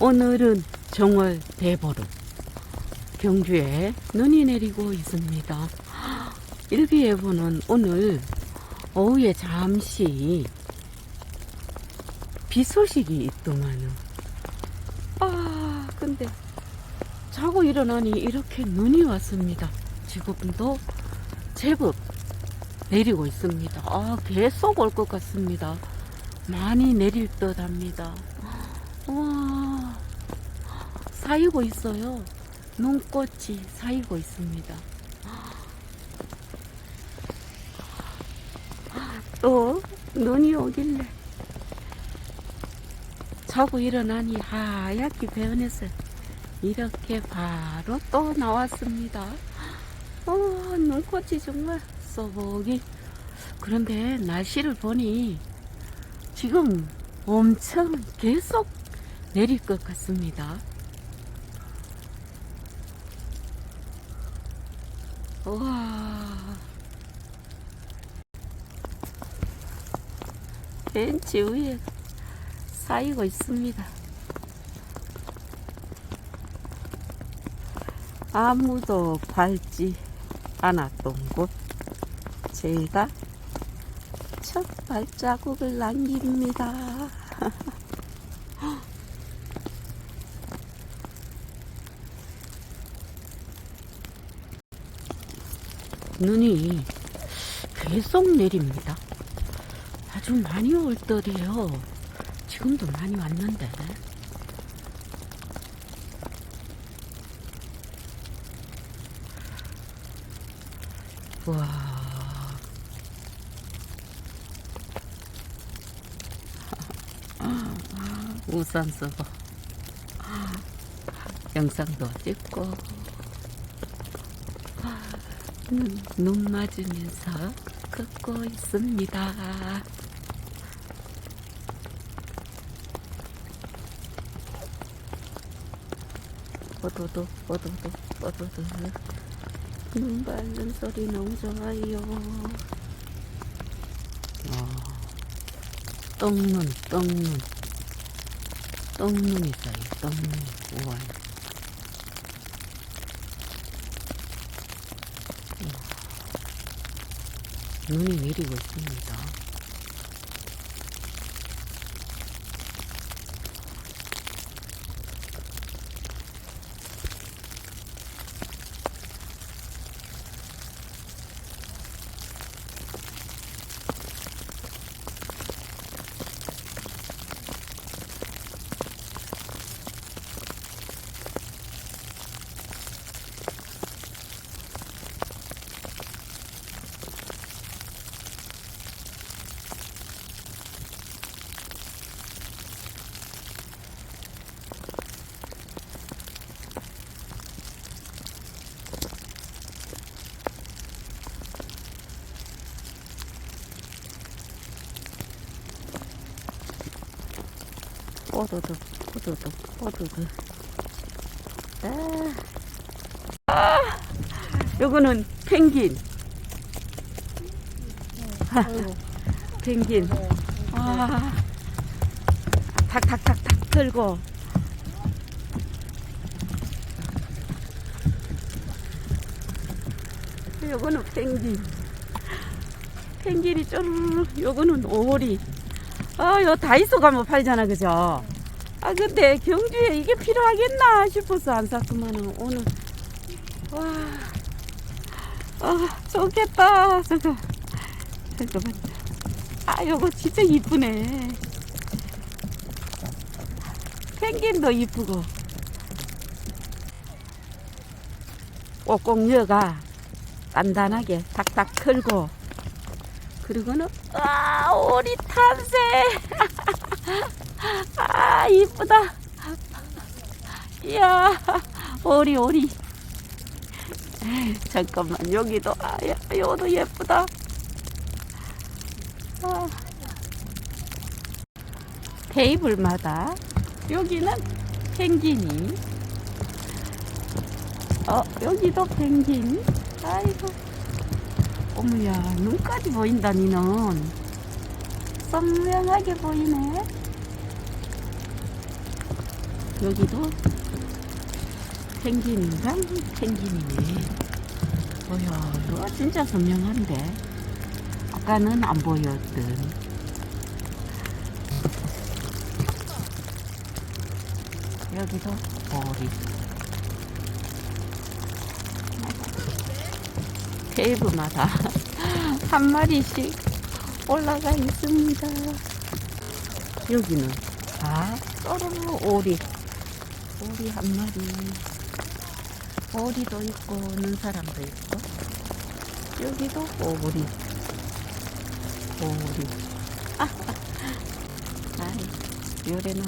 오늘은 정월 대보름 경주에 눈이 내리고 있습니다. 일기예보는 오늘 오후에 잠시 비 소식이 있더만은 아 근데 자고 일어나니 이렇게 눈이 왔습니다. 지금도 제법 내리고 있습니다. 아 계속 올 것 같습니다. 많이 내릴 듯 합니다. 와, 사이고 있어요. 눈꽃이 사이고 있습니다. 또 눈이 오길래 자고 일어나니 하얗게 변해서 이렇게 바로 또 나왔습니다. 어, 눈꽃이 정말 쏘복이. 그런데 날씨를 보니 지금 엄청 계속 내릴 것 같습니다. 와. 벤치 위에 쌓이고 있습니다. 아무도 밟지 않았던 곳. 제가 첫 발자국을 남깁니다. 눈이 계속 내립니다. 아주 많이 올 듯해요. 지금도 많이 왔는데. 와. 우산 쓰고 영상도 찍고 눈, 눈 맞으면서 걷고 있습니다. 뽀도도 뽀도도 뽀도도. 눈 밟는 소리 너무 좋아요. 어, 똥눈 똥눈. 똥눈 있어요. 똥눈. 우와 눈이 내리고 있습니다. 뽀도득 뽀도득 뽀도득 아, 아 요거는 펭귄. 펭귄. 아. 탁탁탁탁 들고. 요거는 펭귄. 펭귄이 쪼르르 요거는 오리 아, 요 다이소 가면 팔잖아, 그죠? 아, 근데 경주에 이게 필요하겠나 싶어서 안 샀구만은, 오늘. 와, 아, 좋겠다. 저거. 잠깐만. 아, 요거 진짜 이쁘네. 펭귄도 이쁘고. 꼭꼭 여가 단단하게 탁탁 틀고. 그리고는 아 오리 탐새. 아 이쁘다. 이야 오리 오리. 잠깐만 여기도 아 야, 요도 예쁘다. 아. 테이블마다 여기는 펭귄이. 어 여기도 펭귄 아이고 어머야 눈까지 보인다 니는 선명하게 보이네 여기도 펭귄인가? 펭귄이네. 보여. 이거 진짜 선명한데. 아까는 안 보였던. 여기도 오리. 케이브마다 한 마리씩 올라가 있습니다. 여기는 아, 또르르 오리. 오리 한 마리. 오리도 있고, 는 사람도 있고. 여기도 오리. 오리. 아, 아이, 요래는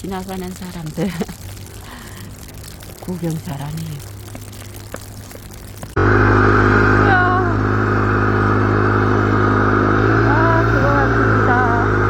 지나가는 사람들 구경 잘하네요. 아, 그거 같습니다.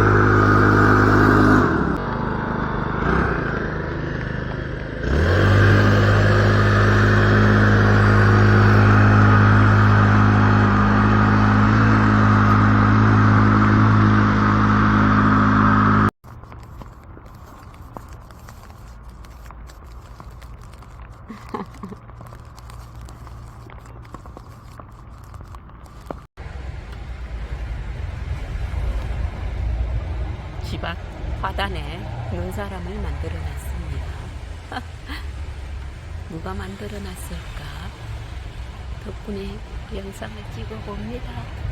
집 앞 화단에 눈사람을 만들어 놨습니다. 누가 만들어 놨을까? 덕분에 영상을 찍어 봅니다.